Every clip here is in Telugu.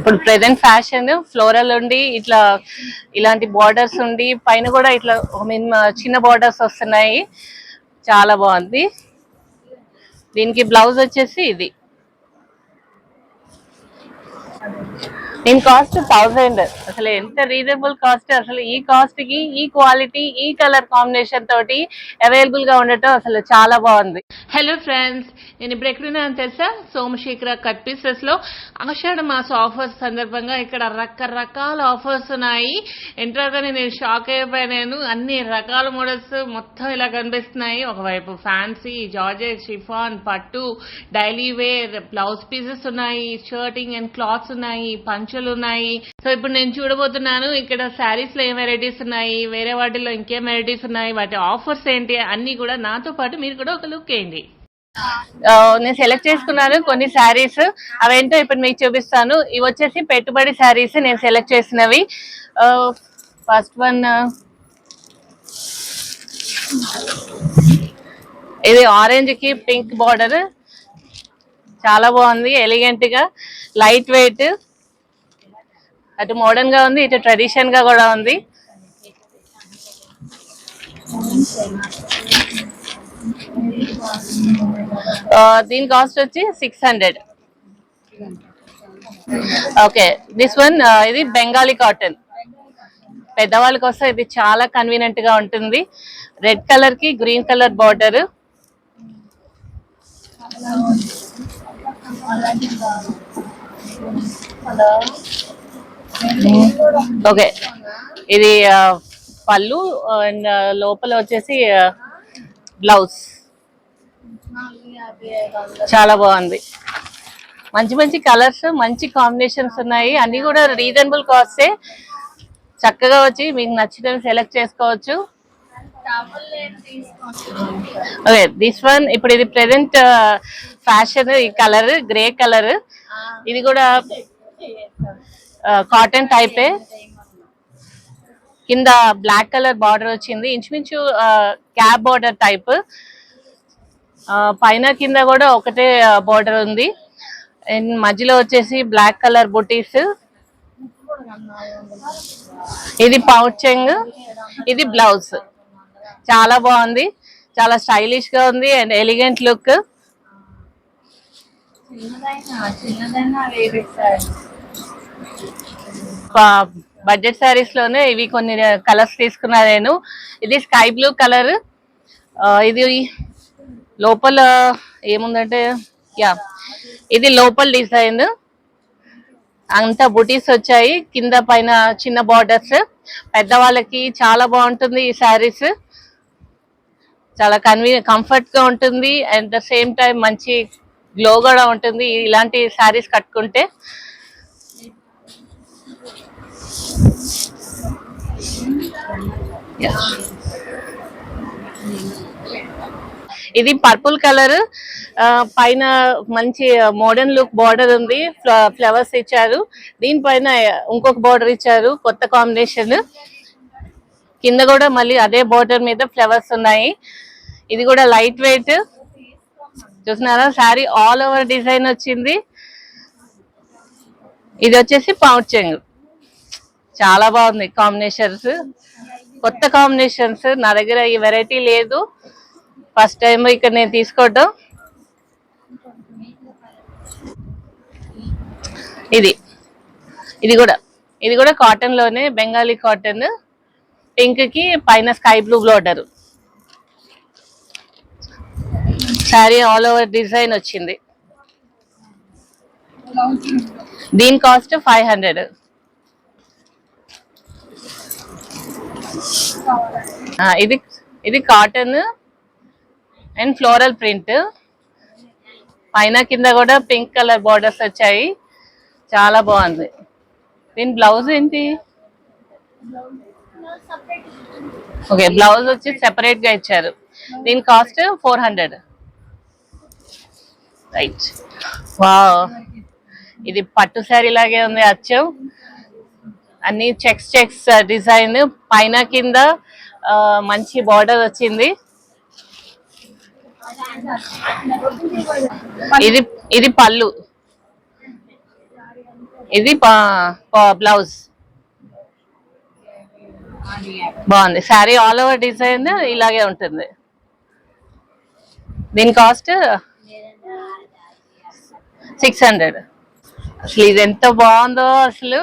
ఇప్పుడు ప్రెసెంట్ ఫ్యాషన్ ఫ్లోరల్ ఉండి ఇట్లా ఇలాంటి బార్డర్స్ ఉండి పైన కూడా ఇట్లా మీన్ చిన్న బార్డర్స్ వస్తున్నాయి. చాలా బాగుంది. దీనికి బ్లౌజ్ వచ్చేసి ఇది. దీని కాస్ట్ థౌసండ్ అసలు ఎంత రీజనబుల్ కాస్ట్ అసలు ఈ కాస్ట్కి ఈ క్వాలిటీ ఈ కలర్ కాంబినేషన్ తోటి అవైలబుల్గా ఉండటం అసలు చాలా బాగుంది. హలో ఫ్రెండ్స్ నేను ఇప్పుడు ఎక్కడున్నాను తెలుసా? సోమశేఖర కట్ పీసెస్లో. ఆషాఢ మాస ఆఫర్స్ సందర్భంగా ఇక్కడ రకరకాల ఆఫర్స్ ఉన్నాయి. ఎంట్రాగానే నేను షాక్ అయిపోయాను అన్ని రకాల మోడల్స్ మొత్తం ఇలా కనిపిస్తున్నాయి. ఒకవైపు ఫ్యాన్సీ జార్జెట్ షిఫాన్ పట్టు డైలీ వేర్ బ్లౌజ్ పీసెస్ ఉన్నాయి. షర్టింగ్ అండ్ క్లాత్స్ ఉన్నాయి. పంచులు ఉన్నాయి సో ఇప్పుడు నేను చూడబోతున్నాను ఇక్కడ శారీస్లో ఏం వెరైటీస్ ఉన్నాయి వేరే వాటిలో ఇంకేం వెరైటీస్ ఉన్నాయి వాటి ఆఫర్స్ ఏంటి అన్ని కూడా నాతో పాటు మీరు కూడా ఒక లుక్ వేయండి నేను సెలెక్ట్ చేసుకున్నాను కొన్ని శారీస్. అవేంటో ఇప్పుడు మీకు చూపిస్తాను. ఇవి వచ్చేసి పెట్టుబడి శారీస్ నేను సెలెక్ట్ చేసినవి. ఫస్ట్ వన్ ఇది ఆరెంజ్కి పింక్ బార్డర్ చాలా బాగుంది ఎలిగెంట్గా. లైట్ వెయిట్ అటు మోడర్న్గా ఉంది ఇటు ట్రెడిషన్గా కూడా ఉంది. దీని కాస్ట్ వచ్చి six hundred okay this one ఇది బెంగాలీ కాటన్ పెద్దవాళ్ళ కోసం ఇది చాలా కన్వీనియంట్గా ఉంటుంది. రెడ్ కలర్కి గ్రీన్ కలర్ బార్డర్ ఓకే. ఇది పళ్ళు అండ్ లోపల వచ్చేసి బ్లౌజ్. చాలా బాగుంది. మంచి మంచి కలర్స్ మంచి కాంబినేషన్స్ ఉన్నాయి. అన్ని కూడా రీజనబుల్ కాస్టే చక్కగా వచ్చి మీకు నచ్చినవి సెలెక్ట్ చేసుకోవచ్చు. ఓకే దిస్ వన్ ఇప్పుడు ఇది ప్రెసెంట్ ఫ్యాషన్ ఈ కలర్ గ్రే కలర్. ఇది కూడా కాటన్ టైపే కింద బ్లాక్ కలర్ బార్డర్ వచ్చింది. ఇంచుమించు క్యాప్ బార్డర్ టైప్ పైన కింద కూడా ఒకటే బార్డర్ ఉంది. అండ్ మధ్యలో వచ్చేసి బ్లాక్ కలర్ బుటీస్ ఇది పౌచింగ్ ఇది బ్లౌజ్ చాలా బాగుంది. చాలా స్టైలిష్గా ఉంది అండ్ ఎలిగెంట్ లుక్ బడ్జెట్ శారీస్లోనే ఇవి కొన్ని కలర్స్ తీసుకున్నా నేను. ఇది స్కై బ్లూ కలర్. ఇది లోపల ఏముందంటే యా ఇది లోపల డిజైన్. అంతా బుటీస్ వచ్చాయి. కింద పైన చిన్న బార్డర్స్. పెద్దవాళ్ళకి చాలా బాగుంటుంది ఈ శారీస్. చాలా కన్వీ కంఫర్ట్గా ఉంటుంది. అండ్ ద సేమ్ టైం మంచి గ్లో కూడా ఉంటుంది. ఇలాంటి శారీస్ కట్టుకుంటే ఇది పర్పుల్ కలర్. పైన మంచి మోడర్న్ లుక్ బార్డర్ ఉంది. ఫ్లవర్స్ ఇచ్చారు. దీనిపైన ఇంకొక బార్డర్ ఇచ్చారు. కొత్త కాంబినేషన్. కింద కూడా మళ్ళీ అదే బార్డర్ మీద ఫ్లవర్స్ ఉన్నాయి. ఇది కూడా లైట్ వెయిట్. చూస్తున్నారా? శారీ ఆల్ ఓవర్ డిజైన్ వచ్చింది. ఇది వచ్చేసి పౌచెంగ్ చాలా బాగుంది కాంబినేషన్స్. కొత్త కాంబినేషన్స్. నా దగ్గర ఈ వెరైటీ లేదు. ఫస్ట్ టైం ఇక్కడ నేను తీసుకోవటం. ఇది. ఇది కూడా. ఇది కూడా కాటన్లోనే బెంగాలీ కాటన్ పింక్కి పైన sky blue border sari all over design వచ్చింది. దీని కాస్ట్ ఫైవ్ హండ్రెడ్ ఇది ఇది కాటన్ అండ్ ఫ్లోరల్ ప్రింట్ పైన కింద కూడా పింక్ కలర్ బార్డర్స్ వచ్చాయి. చాలా బాగుంది. దీని బ్లౌజ్ ఏంటి? ఓకే బ్లౌజ్ వచ్చి సెపరేట్గా ఇచ్చారు. దీని కాస్ట్ ఫోర్ హండ్రెడ్ రైట్ వా ఇది పట్టు శారీ లాగే ఉంది అచ్చం. అన్ని చెక్స్ చెక్స్ డిజైన్ పైన కింద మంచి బార్డర్ వచ్చింది. ఇది ఇది పళ్ళు. ఇది బ్లౌజ్. బాగుంది. శారీ ఆల్ ఓవర్ డిజైన్ ఇలాగే ఉంటుంది. దీని కాస్ట్ సిక్స్ హండ్రెడ్. అసలు ఇది ఎంత బాగుందో అసలు.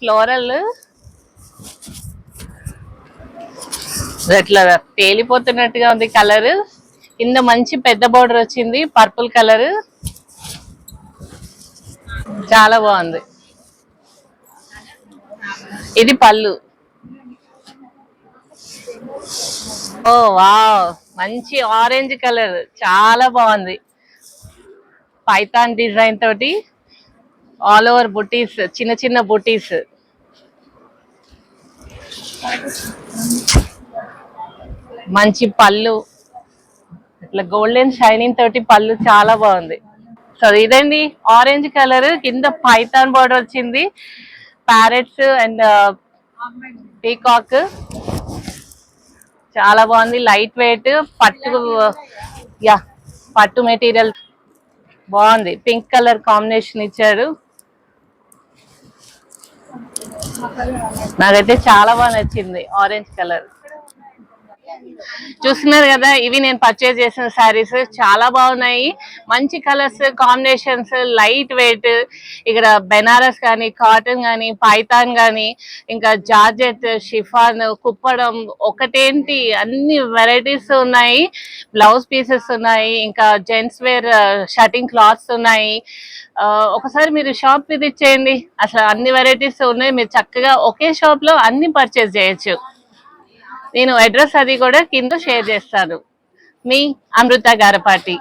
ఫ్లోరల్ ఇట్లా తేలిపోతున్నట్టుగా ఉంది కలర్ కింద మంచి పెద్ద బోర్డర్ వచ్చింది పర్పుల్ కలర్ చాలా బాగుంది. ఇది పళ్ళు. Oh wow. మంచి ఆరెంజ్ కలర్ చాలా బాగుంది. పైథాన్ డిజైన్ తోటి. ఆల్ ఓవర్ బుటీస్ చిన్న చిన్న బుటీస్ మంచి పళ్ళు. ఇట్లా గోల్డెన్ షైనింగ్ తోటి పళ్ళు చాలా బాగుంది. సో ఇదండి ఆరెంజ్ కలర్ కింద పైథాన్ బార్డర్ వచ్చింది. ప్యారెట్స్ అండ్ పీకాక్ చాలా బాగుంది లైట్ వెయిట్ పట్టు యా పట్టు మెటీరియల్ బాగుంది పింక్ కలర్ కాంబినేషన్ ఇచ్చాడు నాకైతే చాలా బాగా నచ్చింది. ఆరెంజ్ కలర్ చూస్తున్నారు కదా ఇవి నేను పర్చేజ్ చేసిన శారీస్ చాలా బాగున్నాయి. మంచి కలర్స్ కాంబినేషన్స్ లైట్ వెయిట్ ఇక్కడ బెనారస్ కానీ కాటన్ కానీ పైథాన్ కానీ ఇంకా జార్జెట్ షిఫాన్ కుప్పడం ఒకటేంటి అన్ని వెరైటీస్ ఉన్నాయి. బ్లౌజ్ పీసెస్ ఉన్నాయి ఇంకా జెంట్స్ వేర్ షర్టింగ్ క్లాత్స్ ఉన్నాయి. Uh, ఒకసారి మీరు షాప్ విజిట్ చేయండి. అసలు అన్ని వెరైటీస్ ఉన్నాయి. మీరు చక్కగా ఒకే షాప్లో అన్ని పర్చేస్ చేయొచ్చు. నేను అడ్రస్ అది కూడా కింద షేర్ చేస్తాను. మీ అమృత గారపాటి